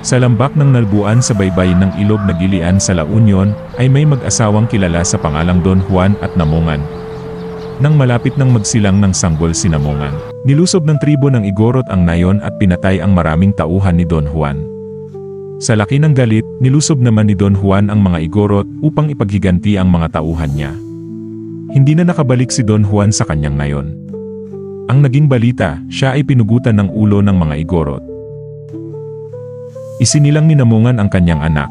Sa lambak ng nalbuan sa baybay ng ilog na gilian sa La Union, ay may mag-asawang kilala sa pangalang Don Juan at Namungan. Nang malapit ng magsilang ng sanggol si Namungan, nilusob ng tribo ng Igorot ang nayon at pinatay ang maraming tauhan ni Don Juan. Sa laki ng galit, nilusob naman ni Don Juan ang mga Igorot upang ipaghiganti ang mga tauhan niya. Hindi na nakabalik si Don Juan sa kanyang nayon. Ang naging balita, siya ay pinugutan ng ulo ng mga Igorot. Isinilang ni Namungan ang kanyang anak.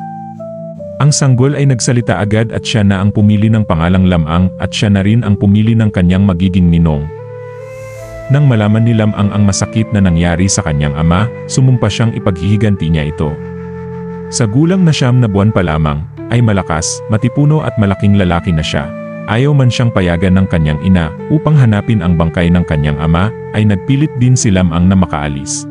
Ang sanggol ay nagsalita agad at siya na ang pumili ng pangalang Lamang at siya na rin ang pumili ng kanyang magiging ninong. Nang malaman ni Lamang ang masakit na nangyari sa kanyang ama, sumumpa siyang ipaghihiganti niya ito. Sa gulang na siyam na buwan pa lamang, ay malakas, matipuno at malaking lalaki na siya. Ayaw man siyang payagan ng kanyang ina upang hanapin ang bangkay ng kanyang ama, ay nagpilit din si Lamang na makaalis.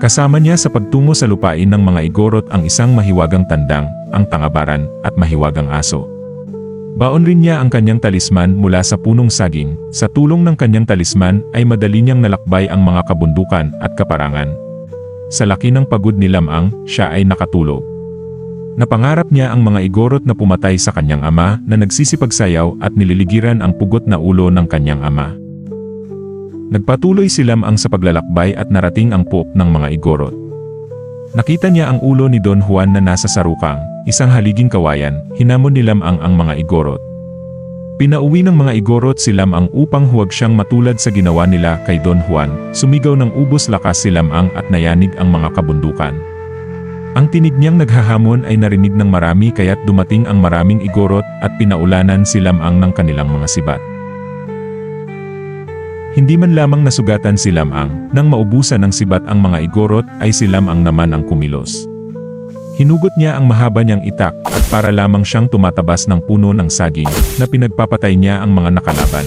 Kasama niya sa pagtungo sa lupain ng mga igorot ang isang mahiwagang tandang, ang tangabaran, at mahiwagang aso. Baon rin niya ang kanyang talisman mula sa punong saging. Sa tulong ng kanyang talisman ay madali niyang nalakbay ang mga kabundukan at kaparangan. Sa laki ng pagod ni Lamang, siya ay nakatulog. Napangarap niya ang mga igorot na pumatay sa kanyang ama na nagsisipagsayaw at nililigiran ang pugot na ulo ng kanyang ama. Nagpatuloy si Lamang sa paglalakbay at narating ang puok ng mga igorot. Nakita niya ang ulo ni Don Juan na nasa sarukang, isang haliging kawayan, hinamon ni Lamang ang mga igorot. Pinauwi ng mga igorot si Lamang upang huwag siyang matulad sa ginawa nila kay Don Juan, sumigaw ng ubos lakas si Lamang at nayanig ang mga kabundukan. Ang tinig niyang naghahamon ay narinig ng marami kaya't dumating ang maraming igorot at pinaulanan si Lamang ng kanilang mga sibat. Hindi man lamang nasugatan si Lamang, nang maubusan ng sibat ang mga igorot ay si Lamang naman ang kumilos. Hinugot niya ang mahaba niyang itak at para lamang siyang tumatabas ng puno ng saging na pinagpapatay niya ang mga nakalaban.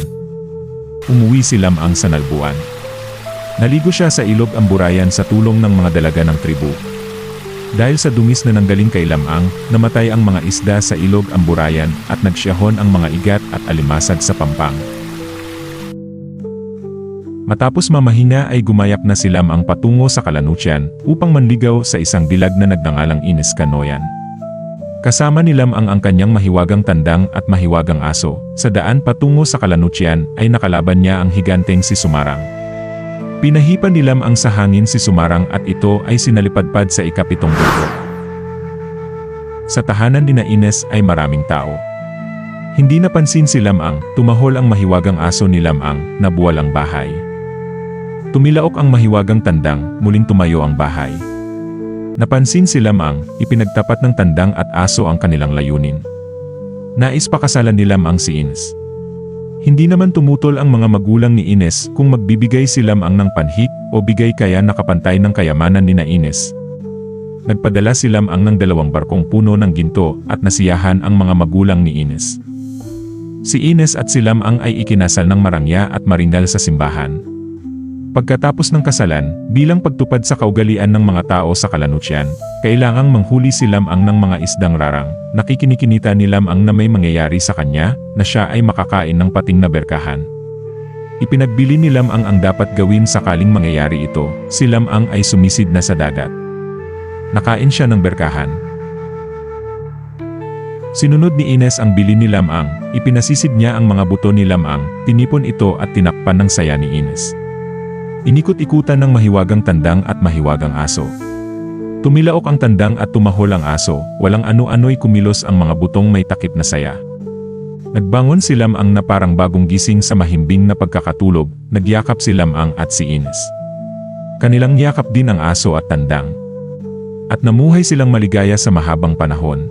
Umuwi si Lamang sa nalbuan. Naligo siya sa ilog Amburayan sa tulong ng mga dalaga ng tribu. Dahil sa dungis na nanggaling kay Lamang, namatay ang mga isda sa ilog Amburayan at nagsyahon ang mga igat at alimasag sa pampang. Matapos mamahinga ay gumayak na si Lamang patungo sa Kalanutsyan upang manligaw sa isang dilag na nagnangalang Ines Kanoyan. Kasama ni Lamang ang kanyang mahiwagang tandang at mahiwagang aso. Sa daan patungo sa Kalanutsyan ay nakalaban niya ang higanteng si Sumarang. Pinahipan ni Lamang sa hangin si Sumarang at ito ay sinalipadpad sa ikapitong bundok. Sa tahanan ni na Ines ay maraming tao. Hindi napansin si Lamang, tumahol ang mahiwagang aso ni Lamang, nabuwal ang bahay. Tumilaok ang mahiwagang tandang, muling tumayo ang bahay. Napansin si Lamang, ipinagtapat ng tandang at aso ang kanilang layunin. Nais pakasalan ni Lamang si Ines. Hindi naman tumutol ang mga magulang ni Ines kung magbibigay si Lamang ng panhik o bigay kaya nakapantay ng kayamanan ni na Ines. Nagpadala si Lamang ng dalawang barkong puno ng ginto at nasiyahan ang mga magulang ni Ines. Si Ines at si Lamang ay ikinasal ng marangya at maringal sa simbahan. Pagkatapos ng kasalan, bilang pagtupad sa kaugalian ng mga tao sa Kalanutsyan, kailangang manghuli si Lamang ng mga isdang rarang, nakikinikinita ni Lamang na may mangyayari sa kanya, na siya ay makakain ng pating na berkahan. Ipinagbili ni Lamang ang dapat gawin sakaling mangyayari ito, si Lamang ay sumisid na sa dagat. Nakain siya ng berkahan, Sinunod ni Ines ang bili ni Lamang, ipinasisid niya ang mga buto ni Lamang, tinipon ito at tinakpan ng saya ni Ines. Inikot-ikutan ng mahiwagang tandang at mahiwagang aso. Tumilaok ang tandang at tumahol ang aso, walang ano-ano'y kumilos ang mga butong may takip na saya. Nagbangon si Lamang na parang bagong gising sa mahimbing na pagkakatulog, nagyakap si Lamang at si Ines. Kanilang yakap din ang aso at tandang. At namuhay silang maligaya sa mahabang panahon,